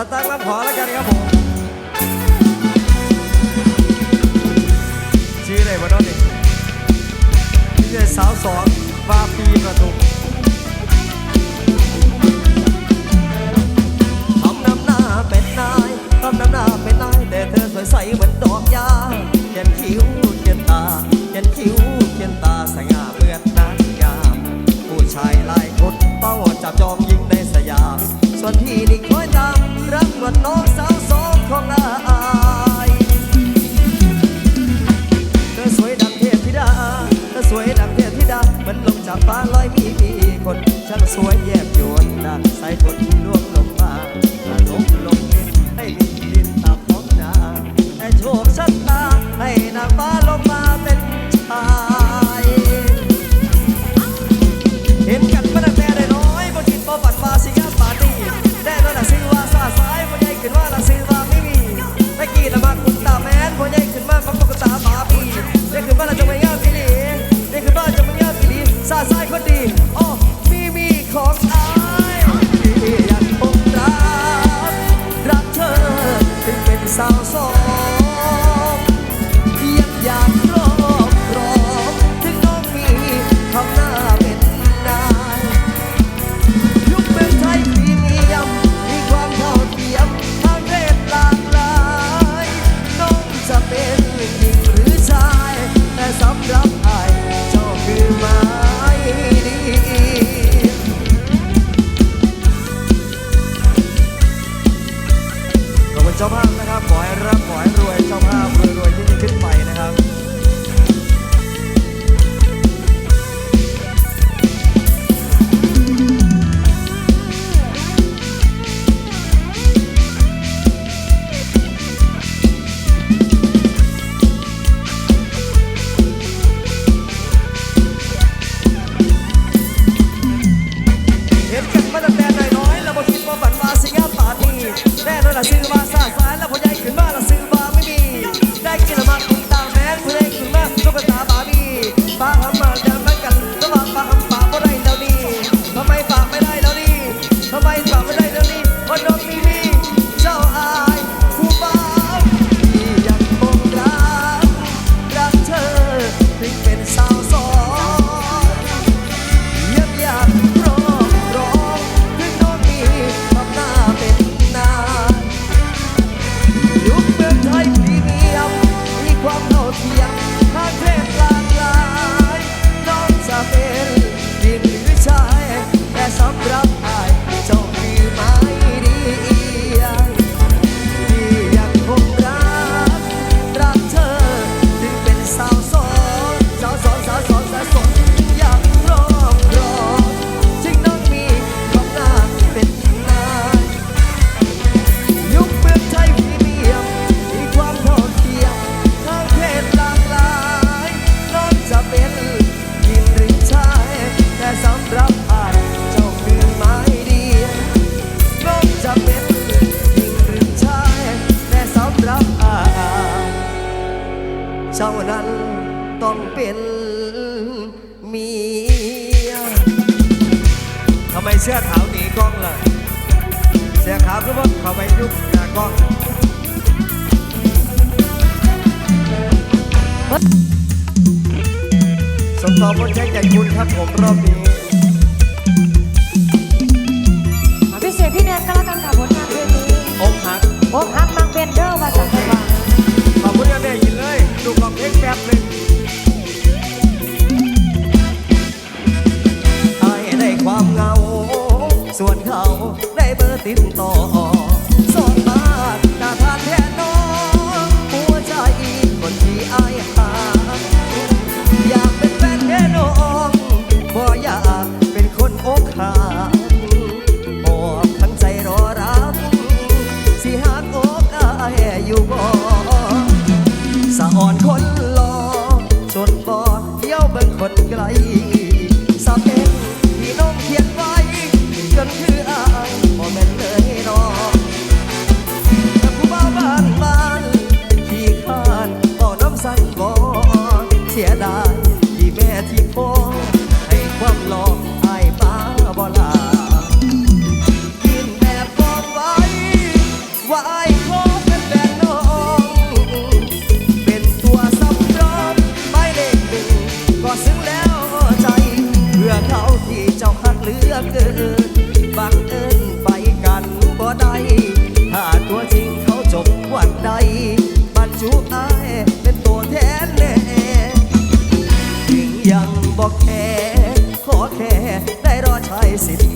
ชัดตั้งลำขอแล้วกันครับผมชื่ออะไรวะน้องนี่นี่คือสาวสองฟาปีประตูทำน้ำหน้าเป็นนายทำน้ำหน้าเป็นนายแต่เธอสวยใสเหมือนดอกยาเขียนคิ้วเขียนตาเขียนคิ้วเขียนตาสง่าเหมือนนางยามผู้ชายหลายคนต้องจับจองยิงในสยามส่วนที่นี่ So what? Yeah. จ้านั้นต้องเป็นเมียทำไมเสื้อขาวหนีกล้องล่ะ เสื้อขาวก็ว่าเขาไปยุบหน้ากล้องสมตอบนใช้ใจคุณครับผมรอบนี้พิเศษพี่แนนก็แล้วกันค่ะผลงานเพลงนี้อกหักอกหัก tiếp to ที่เจ้าหักเหลือเกินบังเอิญไปกันบ่ได้ถ้าตัวจริงเขาจบวันใดปัจจุอายเป็นตัวแทนแน่ถึงยังบอกแค่ขอแค่ได้รอชายสิทธิ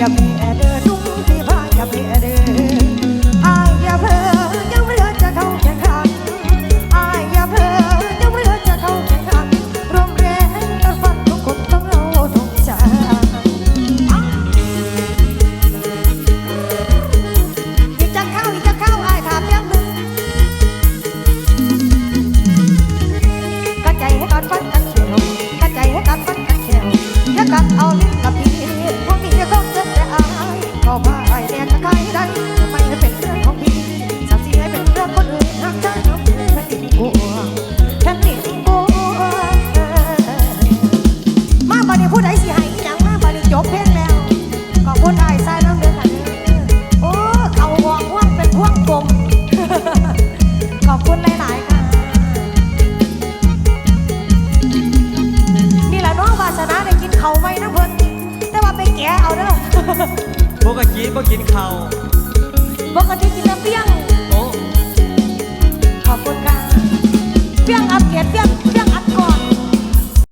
Yeah,